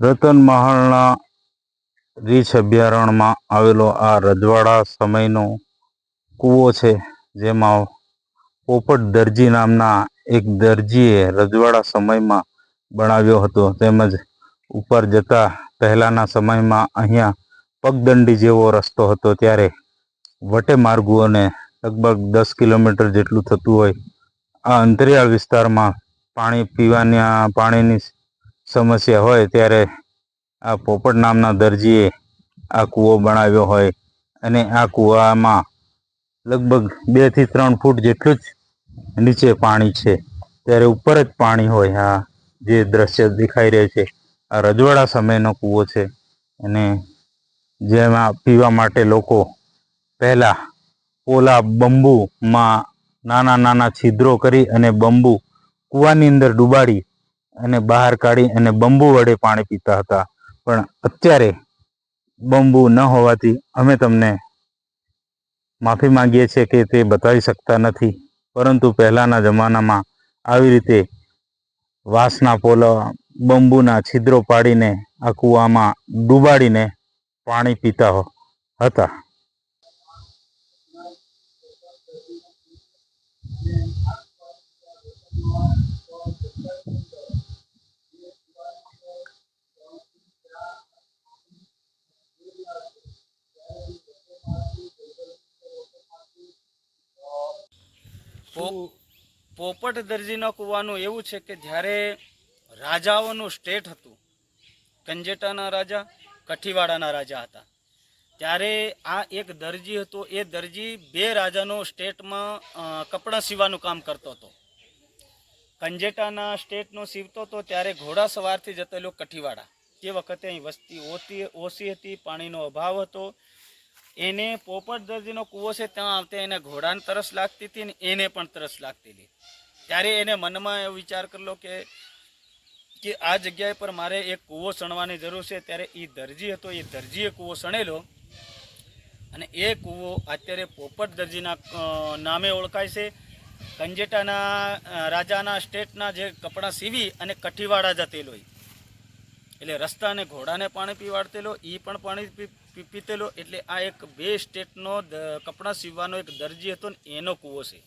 રતનમહાલના રીછ અભયારણ્યમાં આવેલો આ રજવાડા સમયનો કૂવો છે, જેમાં પોપટ દરજી નામના એક દરજીએ રજવાડા સમયમાં બનાવ્યો હતો. તેમજ ઉપર જતા પહેલાના સમયમાં અહીંયા પગદંડી જેવો રસ્તો હતો, ત્યારે વટે માર્ગો અને લગભગ દસ કિલોમીટર જેટલું થતું હોય. આ અંતરિયાળ વિસ્તારમાં પાણી પીવાની પાણીની સમસ્યા હોય ત્યારે આ પોપટ નામના દરજીએ આ કૂવો બનાવ્યો હોય અને આ કૂવામાં લગભગ બેથી ત્રણ ફૂટ જેટલું જ નીચે પાણી છે. ત્યારે ઉપર જ પાણી હોય આ જે દ્રશ્ય દેખાઈ રહ્યું છે. આ રજવાડા સમયનો કૂવો છે અને જેમાં પીવા માટે લોકો પહેલાં ઓલા બંબુમાં નાના નાના છિદ્રો કરી અને બંબુ કૂવાની અંદર ડુબાડી અને બહાર કાઢી અને બંબુ વડે પાણી પીતા હતા. પણ અત્યારે બંબુ ન હોવાથી અમે તમને માફી માંગીએ છીએ કે તે બતાવી શકતા નથી. પરંતુ પહેલાંના જમાનામાં આવી રીતે વાંસના પોલા, બંબુના છિદ્રો પાડીને આ કૂવામાં ડૂબાડીને પાણી પીતા હતા. પોપટ દરજીના કૂવાનું એવું છે કે જ્યારે રાજાઓનું સ્ટેટ હતું કંજેટાના રાજા કઠીવાડાના રાજા હતા ત્યારે આ એક દરજી હતો એ દરજી બે રાજાનો સ્ટેટમાં કપડાં સીવાનું કામ કરતો હતો. કંજેટાના સ્ટેટનો સીવતો હતો ત્યારે ઘોડા સવારથી જતેલો કઠીવાડા. તે વખતે અહીં વસ્તી ઓછી ઓછી હતી પાણીનો અભાવ હતો એને પોપટ દરજીનો કૂવો છે, ત્યાં આવતા એને ઘોડાને તરસ લાગતી હતી ને એને પણ તરસ લાગતી હતી ત્યારે એને મનમાં એવો વિચાર કરલો કે કે આ જગ્યાએ પર મારે એક કૂવો સણવાની જરૂર છે, ત્યારે એ દરજી હતો એ દરજીએ કૂવો સણેલો અને એ કૂવો અત્યારે પોપટ દરજીના નામે ઓળખાય છે કંજેટાના રાજાના સ્ટેટના જે કપડાં સીવી અને કઠીવાડા જતેલો ઈ. એટલે રસ્તાને ઘોડાને પાણી પીવાડતેલો એ પણ પાણી પીતેલો. એટલે આ એક બે સ્ટેટનો કપડાં સીવવાનો એક દરજી હતો ને, એનો કૂવો છે.